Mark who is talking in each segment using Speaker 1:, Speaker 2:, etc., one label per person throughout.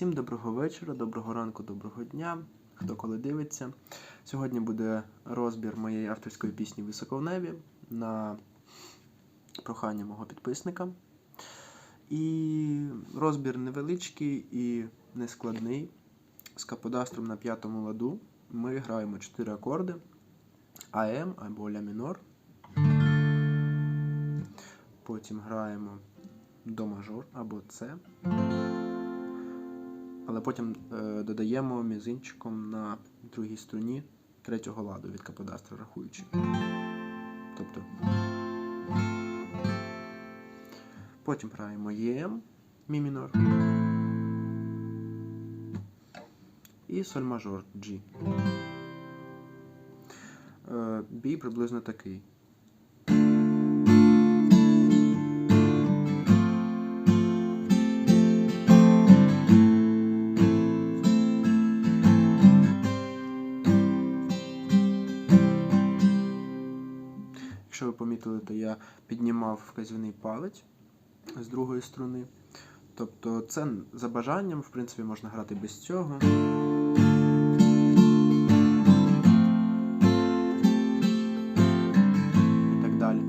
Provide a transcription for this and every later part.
Speaker 1: Всім доброго вечора, доброго ранку, доброго дня, хто коли дивиться. Сьогодні буде розбір моєї авторської пісні Високо в небі на прохання мого підписника. І розбір невеличкий і нескладний. З каподастром на п'ятому ладу ми граємо 4 акорди АМ або ля мінор. Потім граємо до мажор або С. Але потім е, додаємо мізинчиком на другій струні третього ладу від каподастра рахуючи. Тобто. Потім граємо ЄМ мі мінор. І соль мажор G. Е, бій приблизно такий. Якщо ви помітили, то я піднімав вказівний палець з другої струни. Тобто це за бажанням, в принципі, можна грати без цього. І так далі.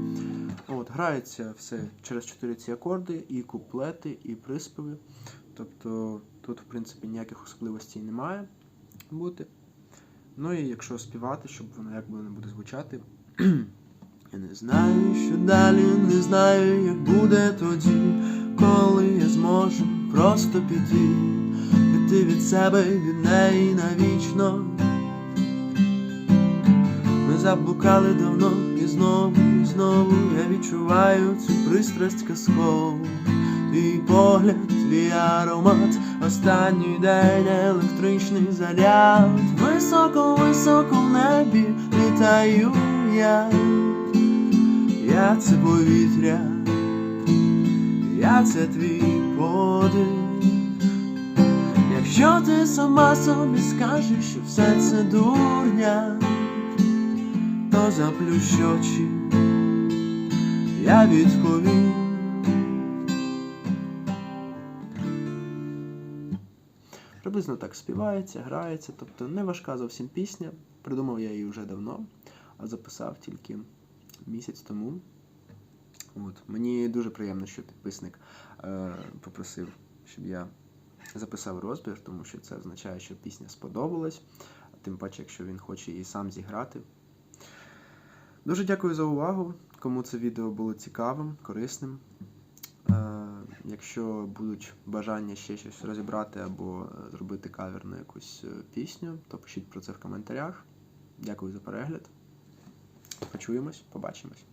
Speaker 1: От, Грається все через 4 ці акорди, і куплети, і приспіви. Тобто тут, в принципі, ніяких особливостей немає бути. Ну і якщо співати, щоб воно як воно буде звучати. Я не знаю, що далі, не знаю, як буде тоді, коли я зможу просто піти, піти від себе, від неї навічно. Ми заблукали давно і знову, і знову я відчуваю цю пристрасть казкову. Твій погляд, твій аромат, останній день електричний заряд. Високо, високо в небі літаю я. Я це повітря, я це твій подих. Якщо ти сама собі скажеш, що все це дурня, то заплющ очі, я відповім. Приблизно так співається, грається, тобто не важка зовсім пісня. Придумав я її вже давно, а записав тільки місяць тому. От. Мені дуже приємно, що підписник е, попросив, щоб я записав розбір, тому що це означає, що пісня сподобалась, тим паче, якщо він хоче її сам зіграти. Дуже дякую за увагу. Кому це відео було цікавим, корисним. Е, якщо будуть бажання ще щось розібрати або е, зробити кавер на якусь е, пісню, то пишіть про це в коментарях. Дякую за перегляд. Почуємось, побачимось.